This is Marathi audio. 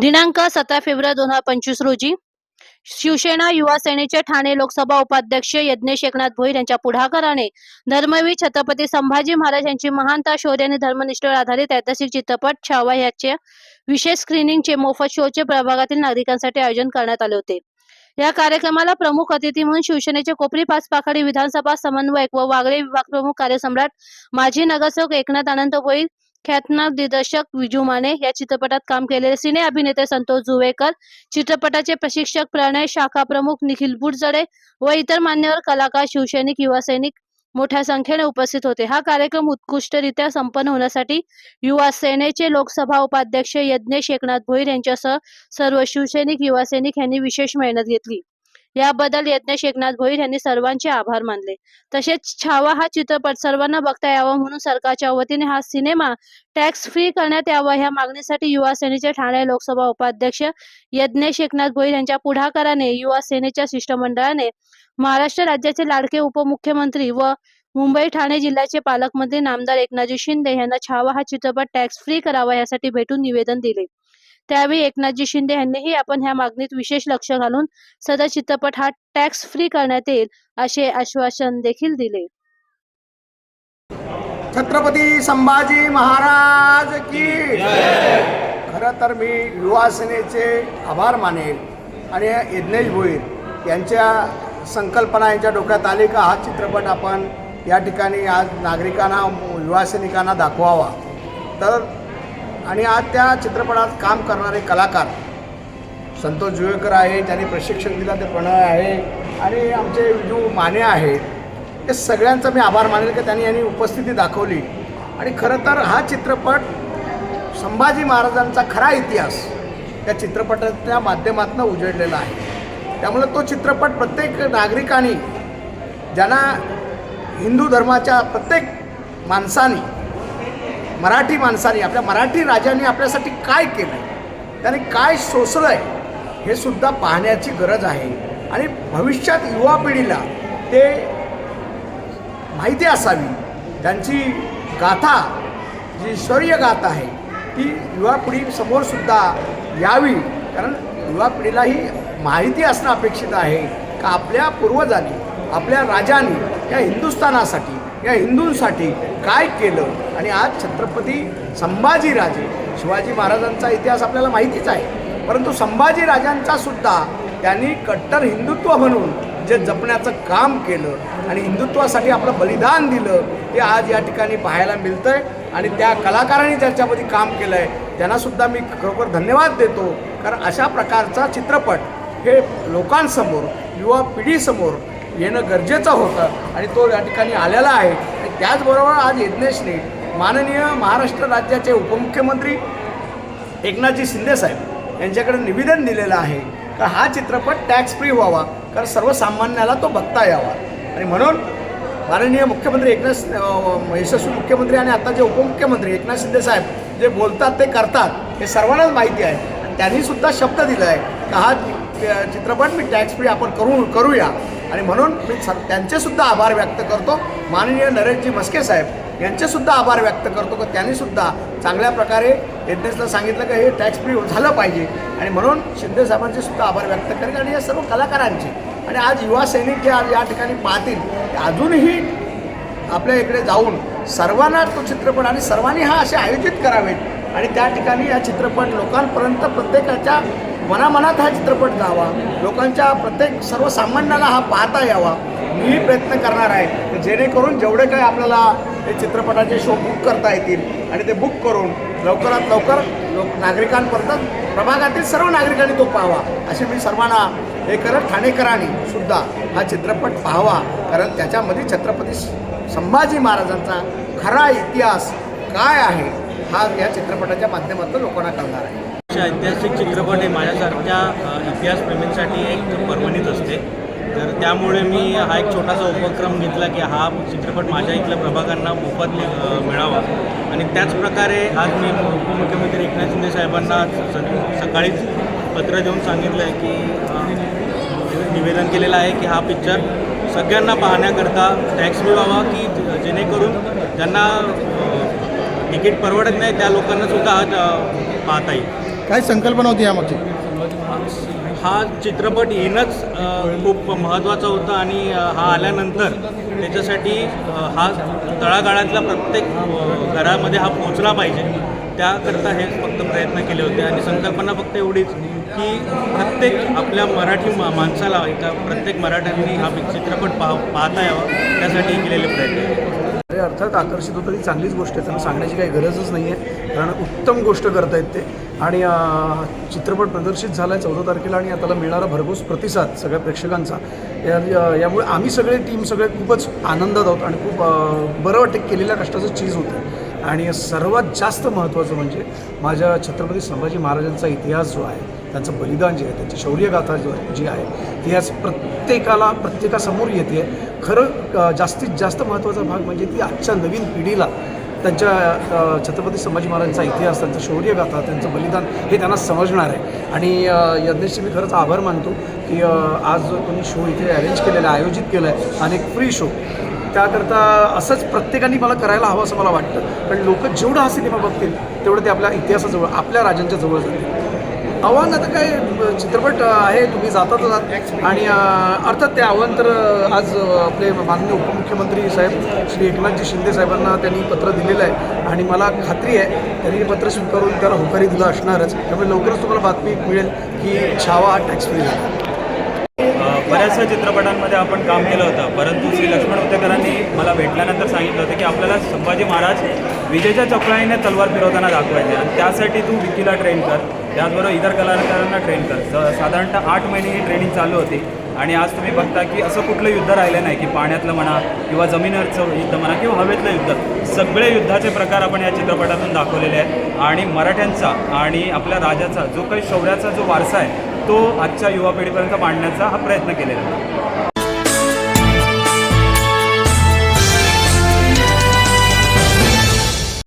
दिनांक सतरा फेब्रुवारी दोन हजार पंचवीस रोजी शिवसेना युवा सेनेचे ठाणे लोकसभा उपाध्यक्ष यज्ञेश एकनाथ भोईर यांच्या पुढाकाराने धर्मवीर छत्रपती संभाजी महाराज यांची महानता शौर्य आणि धर्मनिष्ठेवर आधारित ऐतिहासिक चित्रपट छावा याचे विशेष स्क्रीनिंगचे मोफत शोचे प्रभागातील नागरिकांसाठी आयोजन करण्यात आले होते. या कार्यक्रमाला प्रमुख अतिथी म्हणून शिवसेनेचे कोपरी पाच पाखाडी विधानसभा समन्वयक व वागळे विभाग प्रमुख कार्यसम्राट माजी नगरसेवक एकनाथ आनंद भोईर ख्यातनाम दिग्दर्शक विजू माने या चित्रपटात काम केलेले सिने अभिनेते संतोष जुवेकर चित्रपटाचे प्रशिक्षक प्रणय शाखा प्रमुख निखिल बुटजडे व इतर मान्यवर कलाकार शिवसैनिक युवा सैनिक मोठ्या संख्येने उपस्थित होते. हा कार्यक्रम उत्कृष्टरित्या संपन्न होण्यासाठी युवा सेनेचे लोकसभा उपाध्यक्ष यज्ञेश एकनाथ भोईर यांच्यासह सर्व शिवसैनिक युवा सैनिक यांनी विशेष मेहनत घेतली. याबद्दल यज्ञेश एकनाथ भोईर यांनी सर्वांचे आभार मानले. तसेच छावा हा चित्रपट सर्वांना बघता यावा म्हणून सरकारच्या वतीने हा सिनेमा टॅक्स फ्री करण्यात यावा ह्या मागणीसाठी युवा सेनेचे ठाणे लोकसभा उपाध्यक्ष यज्ञेश एकनाथ भोईर यांच्या पुढाकाराने युवा सेनेच्या शिष्टमंडळाने महाराष्ट्र राज्याचे लाडके उपमुख्यमंत्री व मुंबई ठाणे जिल्ह्याचे पालकमंत्री नामदार एकनाथजी शिंदे यांना छावा हा चित्रपट टॅक्स फ्री करावा यासाठी भेटून निवेदन दिले. त्यावेळी एकनाथजी शिंदे यांनीही आपण ह्या मागणीत विशेष लक्ष घालून सदर चित्रपट हा टॅक्स फ्री करण्यात येईल असे आश्वासन देखील दिले. छत्रपती संभाजी महाराज की खरं तर मी युवा सेनेचे आभार मानेल आणि यज्ञेश भोईर यांच्या संकल्पना यांच्या डोक्यात आली का हा चित्रपट आपण या ठिकाणी आज नागरिकांना युवा सैनिकांना दाखवावा. तर आणि आज त्या चित्रपटात काम करणारे कलाकार संतोष जुवेकर आहे ज्यांनी प्रशिक्षण दिला ते प्रणय आहे आणि आमचे विजू माने आहेत. हे सगळ्यांचा मी आभार मानेल की त्यांनी यांनी उपस्थिती दाखवली. आणि खरं तर हा चित्रपट संभाजी महाराजांचा खरा इतिहास या चित्रपटाच्या माध्यमातून उजळलेला आहे. त्यामुळे तो चित्रपट प्रत्येक नागरिकांनी ज्यांना हिंदू धर्माच्या प्रत्येक माणसानी मराठी माणसाने आपल्या मराठी राजांनी आपल्यासाठी काय केलं आहे त्याने काय सोसलं आहे हे सुद्धा पाहण्याची गरज आहे. आणि भविष्यात युवा पिढीला ते माहिती असावी. त्यांची गाथा जी शौर्य गाथा आहे ती युवा पिढीसमोरसुद्धा यावी. कारण युवा पिढीलाही माहिती असणं अपेक्षित आहे का आपल्या पूर्वजांनी आपल्या राजांनी या हिंदुस्थानासाठी या हिंदूंसाठी काय केलं? आणि आज छत्रपती संभाजीराजे शिवाजी महाराजांचा इतिहास आपल्याला माहितीच आहे. परंतु संभाजीराजांचा सुद्धा त्यांनी कट्टर हिंदुत्व म्हणून जे जपण्याचं काम केलं आणि हिंदुत्वासाठी आपलं बलिदान दिलं ते आज या ठिकाणी पाहायला मिळतं आहे आणि त्या कलाकारांनी ज्याच्यामध्ये काम केलं आहे त्यांनासुद्धा मी खरोखर धन्यवाद देतो. कारण अशा प्रकारचा चित्रपट हे लोकांसमोर युवा पिढीसमोर येणं गरजेचं होतं आणि तो या ठिकाणी आलेला आहे. आणि त्याचबरोबर आज यज्ञेशने माननीय महाराष्ट्र राज्याचे उपमुख्यमंत्री एकनाथजी शिंदेसाहेब यांच्याकडे निवेदन दिलेलं आहे का हा चित्रपट टॅक्स फ्री व्हावा कारण सर्वसामान्याला तो बघता यावा. आणि म्हणून माननीय मुख्यमंत्री एकनाथ यशस्वी मुख्यमंत्री आणि आता जे उपमुख्यमंत्री एकनाथ शिंदेसाहेब जे बोलतात ते करतात हे सर्वांनाच माहिती आहे. आणि त्यांनीसुद्धा शब्द दिला आहे का हा चित्रपट मी टॅक्स फ्री आपण करू करूया. आणि म्हणून मी स त्यांचेसुद्धा आभार व्यक्त करतो. माननीय नरेशजी मस्के साहेब यांचेसुद्धा आभार व्यक्त करतो की त्यांनीसुद्धा चांगल्या प्रकारे एडनेसला सांगितलं की हे टॅक्स फ्री झालं पाहिजे. आणि म्हणून शिंदे साहेबांचे सुद्धा आभार व्यक्त करेन आणि या सर्व कलाकारांचे. आणि आज युवा सैनिक जे आज या ठिकाणी पाहतील ते अजूनही आपल्या इकडे जाऊन सर्वांना तो चित्रपट आणि सर्वांनी हा असे आयोजित करावेत. आणि त्या ठिकाणी हा चित्रपट लोकांपर्यंत प्रत्येकाच्या मनामनात हा चित्रपट जावा लोकांच्या प्रत्येक सर्वसामान्याला हा पाहता यावा. मीही प्रयत्न करणार आहे. जेणेकरून जेवढे काही आपल्याला हे चित्रपटाचे शो बुक करता येतील आणि ते बुक करून लवकरात लवकर लोक नागरिकांपर्यंत प्रभागातील सर्व नागरिकांनी तो पाहावा. असे मी सर्वांना हे करत ठाणेकरांनी सुद्धा हा चित्रपट पाहावा. कारण त्याच्यामध्ये छत्रपती संभाजी महाराजांचा खरा इतिहास काय आहे हा या चित्रपटाच्या माध्यमातून लोकांना कळणार आहे. ऐतिहासिक चित्रपट हे माझ्यासारख्या इतिहास इतिहासप्रेमींसाठी एक पर्वणीच असते. तर त्यामुळे मी हा एक छोटासा उपक्रम घेतला की हा चित्रपट माझ्या इथल्या प्रभागांना मोफत मिळावा. आणि त्याच प्रकारे आज मी उपमुख्यमंत्री एकनाथ शिंदे साहेबांना स- सकाळीच पत्र देऊन सांगितलं आहे की निवेदन केलेलं आहे की हा पिक्चर सगळ्यांना पाहण्याकरता टॅक्स मिळावा की जेणेकरून ज्यांना तिकीट परवडत नाही त्या लोकांनासुद्धा हा पाहता येईल. काय संकल्पना होती यामागची? हा चित्रपट येणंच खूप महत्त्वाचं होतं आणि हा आल्यानंतर त्याच्यासाठी हा तळागाळातल्या प्रत्येक घरामध्ये हा पोचला पाहिजे. त्याकरता हे फक्त प्रयत्न केले होते आणि संकल्पना फक्त एवढीच की प्रत्येक आपल्या मराठी मा माणसाला एका प्रत्येक मराठ्यांनी हा चित्रपट पाह पाहता यावा त्यासाठी केलेले प्रयत्न. हे अर्थात आकर्षित होतं ती चांगलीच गोष्ट आहे. त्यांना सांगण्याची काही गरजच नाही आहे कारण उत्तम गोष्ट करतायत ते. आणि चित्रपट प्रदर्शित झाला आहे चौदा तारखेला आणि त्याला मिळणारा भरघोस प्रतिसाद सगळ्या प्रेक्षकांचा. या- यामुळे आम्ही सगळे टीम सगळे खूपच आनंदात आहोत आणि खूप बरं वाटतं केलेल्या कष्टाचं चीज होतं. आणि सर्वात जास्त महत्त्वाचं म्हणजे माझ्या छत्रपती संभाजी महाराजांचा इतिहास जो आहे त्यांचं बलिदान जे आहे त्यांची शौर्यगाथा जो जी आहे ती आज प्रत्येकाला प्रत्येकासमोर येते. खरं जास्तीत जास्त महत्त्वाचा भाग म्हणजे ती आजच्या नवीन पिढीला त्यांच्या छत्रपती संभाजी महाराजांचा इतिहास त्यांचं शौर्यगाथा त्यांचं बलिदान हे त्यांना समजणार आहे. आणि अ, यज्ञेशचे मी खरंच आभार मानतो की आज जो तुम्ही शो इथे अरेंज केलेला आहे आयोजित केला आहे आणि एक फ्री शो त्याकरता असंच प्रत्येकाने मला करायला हवं असं मला वाटतं. कारण लोक जेवढं हा सिनेमा बघतील तेवढं ते आपल्या इतिहासाजवळ आपल्या राजांच्या जवळ जातील. आव्हान आता काय चित्रपट आहे तुम्ही जातात आहात. आणि अर्थात ते आव्हान तर आज आपले माननीय उपमुख्यमंत्री साहेब श्री एकनाथजी शिंदे साहेबांना त्यांनी पत्र दिलेलं आहे. आणि मला खात्री आहे त्यांनी हे पत्र स्वीकारून त्याला होकारी दिलं असणारच. त्यामुळे लवकरच तुम्हाला बातमी मिळेल की छावा हा टॅक्स फ्री झाला. बऱ्याचशा चित्रपटांमध्ये आपण काम केलं होतं. परंतु श्री लक्ष्मण उद्देकरांनी मला भेटल्यानंतर सांगितलं होतं की आपल्याला संभाजी महाराज विजेच्या चपळाईने तलवार फिरवताना दाखवायचे आणि त्यासाठी तू विकीला ट्रेन कर. त्याचबरोबर इतर कलाकारांना ट्रेन कर. स- साधारणतः आठ महिने ही ट्रेनिंग चालू होती. आणि आज तुम्ही बघता की असं कुठलं युद्ध राहिलं नाही की पाण्यातलं म्हणा किंवा जमिनीवरचं युद्ध म्हणा किंवा हवेतलं युद्ध. सगळे युद्धाचे प्रकार आपण या चित्रपटातून दाखवलेले आहेत. आणि मराठ्यांचा आणि आपल्या राजाचा जो काही शौर्याचा जो वारसा आहे तो आजच्या युवा पिढीपर्यंत मांडण्याचा हा प्रयत्न केलेला आहे.